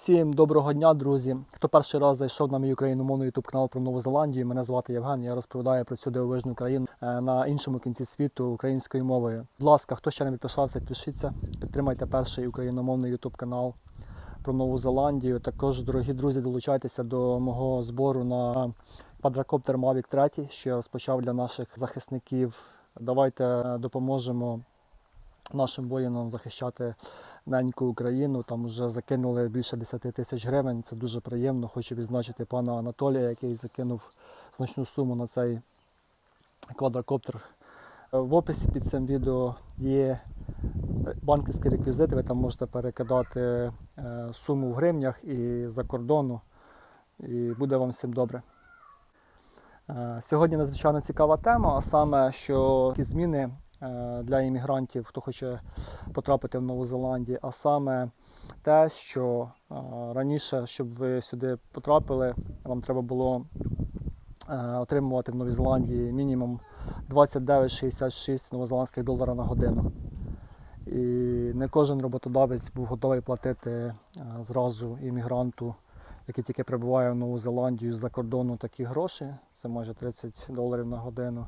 Всім доброго дня, друзі. Хто перший раз зайшов на мій україномовний YouTube канал про Нову Зеландію, мене звати Євген. Я розповідаю про цю дивовижну країну е, на іншому кінці світу українською мовою. Будь ласка, хто ще не підписався, підпишіться, підтримайте перший україномовний YouTube канал про Нову Зеландію. Також, дорогі друзі, долучайтеся до мого збору на квадрокоптер Mavic 3, що я розпочав для наших захисників. Давайте допоможемо нашим воїнам захищати неньку Україну. Там вже закинули більше 10 тисяч гривень. Це дуже приємно. Хочу відзначити пана Анатолія, який закинув значну суму на цей квадрокоптер. В описі під цим відео є банківські реквізити. Ви там можете перекидати е, суму в гривнях і за кордону. І буде вам всім добре. Е, Сьогодні надзвичайно цікава тема, а саме, що зміни е, для іммігрантів, хто хоче потрапити в Нову Зеландію, а саме те, що е, раніше, щоб ви сюди потрапили, вам треба було е, отримувати в Новій Зеландії мінімум 29,66 новозеландських доларів на годину. І не кожен роботодавець був готовий платити е, зразу іммігранту, який тільки прибуває в Нову Зеландію з-за кордону такі гроші. Це майже 30 доларів на годину.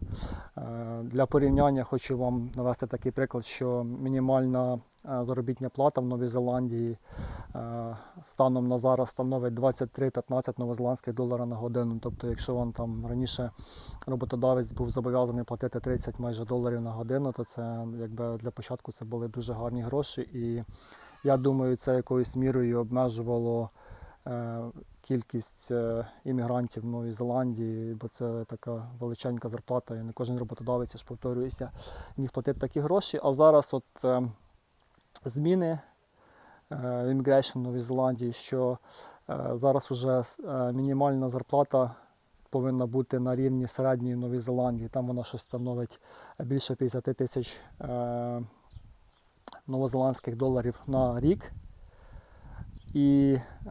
Е, Для порівняння хочу вам навести такий приклад, що мінімальна е, заробітня плата в Новій Зеландії е, станом на зараз становить 23-15 новозеландських доларів на годину. Тобто, якщо вам там раніше роботодавець був зобов'язаний платити 30 майже доларів на годину, то це якби для початку це були дуже гарні гроші. І я думаю, це якоюсь мірою обмежувало кількість е, іммігрантів в Новій Зеландії, бо це така величенька зарплата, і не кожен роботодавець, я ж повторююся, міг платити такі гроші. А зараз от е, зміни е, в Immigration в Новій Зеландії, що е, зараз вже е, мінімальна зарплата повинна бути на рівні середньої в Новій Зеландії. Там вона щось становить більше 50 тисяч е, новозеландських доларів на рік. І е,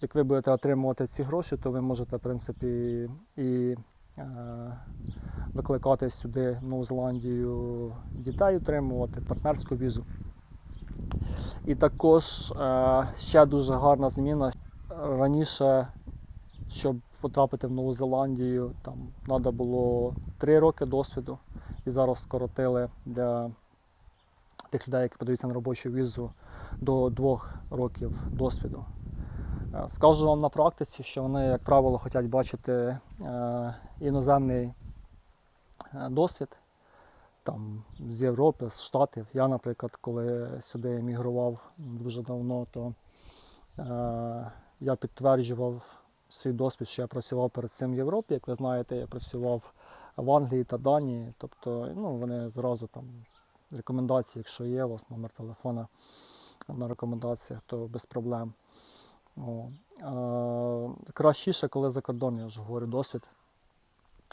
як ви будете отримувати ці гроші, то ви можете, в принципі, і е, викликати сюди в Нову Зеландію дітей, отримувати партнерську візу. І також е, ще дуже гарна зміна. Раніше, щоб потрапити в Нову Зеландію, там треба було 3 роки досвіду, і зараз скоротили для тих людей, які подаються на робочу візу до двох років досвіду. Е, Скажу вам на практиці, що вони, як правило, хочуть бачити е, іноземний е, досвід там, з Європи, з Штатів. Я, наприклад, коли сюди емігрував дуже давно, то я підтверджував свій досвід, що я працював перед цим в Європі. Як ви знаєте, я працював в Англії та Данії. Тобто ну, вони зразу там рекомендації, якщо є у вас номер телефона на рекомендаціях, то без проблем. О. Е, кращіше, коли за кордон, я вже говорю, досвід.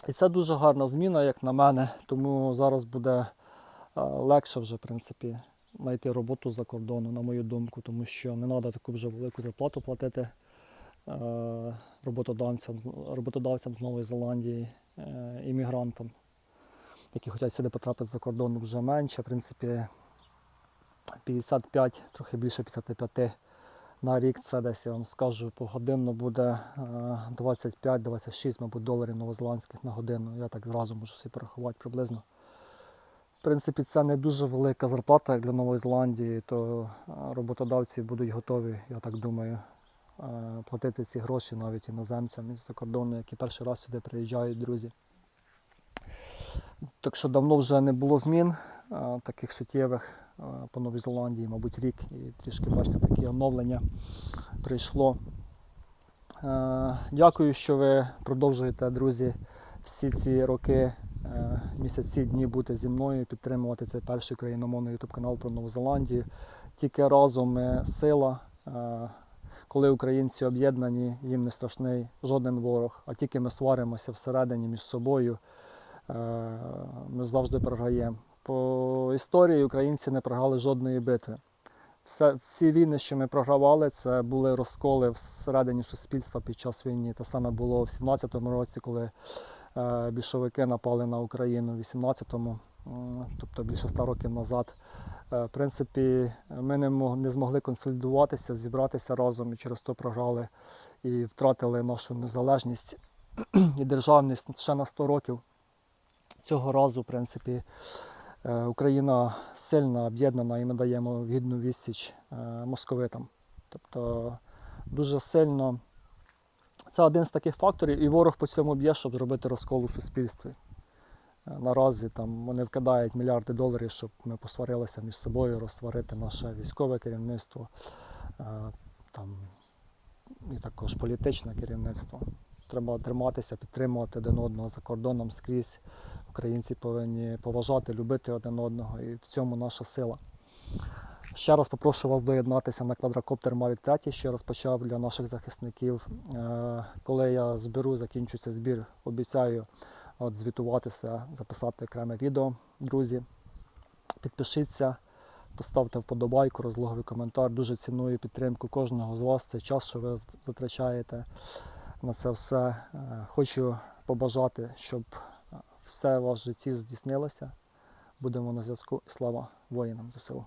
І це дуже гарна зміна, як на мене, тому зараз буде легше вже, в принципі, знайти роботу за кордону, на мою думку, тому що не треба таку вже велику зарплату платити роботодавцям, роботодавцям з Нової Зеландії, е, іммігрантам, які хочуть сюди потрапити за кордон вже менше. В принципі, 55, трохи більше 55 на рік це десь я вам скажу погодинно буде е, 25-26, мабуть, доларів новозеландських на годину. Я так зразу можу собі порахувати приблизно. В принципі, це не дуже велика зарплата для Нової Зеландії, то е, роботодавці будуть готові, я так думаю, е, платити ці гроші навіть іноземцям із-за кордону, які перший раз сюди приїжджають, друзі. Так що давно вже не було змін е, таких суттєвих е, по Новій Зеландії, мабуть, рік, і трішки бачите, такі оновлення прийшло. Е, Дякую, що ви продовжуєте, друзі, всі ці роки, е, місяці, дні бути зі мною, підтримувати цей перший україномовний YouTube канал про Нову Зеландію. Тільки разом ми сила. Е, Коли українці об'єднані, їм не страшний жоден ворог, а тільки ми сваримося всередині між собою, е, ми завжди програємо. По історії українці не програли жодної битви. Все, всі війни, що ми програвали, це були розколи всередині суспільства під час війни. Те саме було в 17-му році, коли е, більшовики напали на Україну, в 18-му, тобто більше ста років назад. Е, В принципі, ми не, мог- не змогли консолідуватися, зібратися разом і через то програли і втратили нашу незалежність і державність ще на 100 років. Цього разу, в принципі, Україна сильна, об'єднана, і ми даємо гідну відсіч е, московитам. Тобто дуже сильно. Це один з таких факторів, і ворог по цьому б'є, щоб зробити розкол у суспільстві. Е, Наразі там вони вкидають мільярди доларів, щоб ми посварилися між собою, розсварити наше військове керівництво, е, там, і також політичне керівництво. Треба триматися, підтримувати один одного за кордоном скрізь. Українці повинні поважати, любити один одного, і в цьому наша сила. Ще раз попрошу вас доєднатися на квадрокоптер Mavic 3, що розпочав для наших захисників. Е, Коли я зберу, закінчиться збір, обіцяю от, звітуватися, записати окреме відео, друзі. Підпишіться, поставте вподобайку, розлоговий коментар. Дуже ціную підтримку кожного з вас. Це час, що ви затрачаєте на це все. Е, Хочу побажати, щоб е, все в житті здійснилося. Будемо на зв'язку. Слава воїнам ЗСУ.